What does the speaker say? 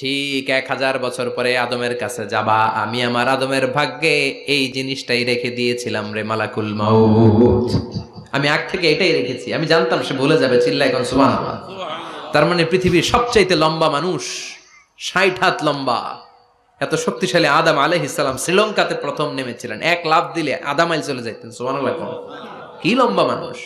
ঠিক এক হাজার বছর পরে আদমের কাছে যাবা। আমি আমার আদমের ভাগ্যে এই জিনিসটাই রেখে দিয়েছিলাম রে মালাকুল মাউত। আমি আগ থেকে এটাই রেখেছি। আমি জানতাম সে ভুলে যাবে চিল্লা এখন সুবান তার মানে পৃথিবীর সবচাইতে লম্বা মানুষ, ষাট হাত লম্বা। এত শক্তিশালী আদাম আলহিসাম শ্রীলঙ্কাতে প্রথম নেমেছিলেন। এক লাভ দিলে আদামাইল চলে যাইতেন সোমান কি লম্বা মানুষ।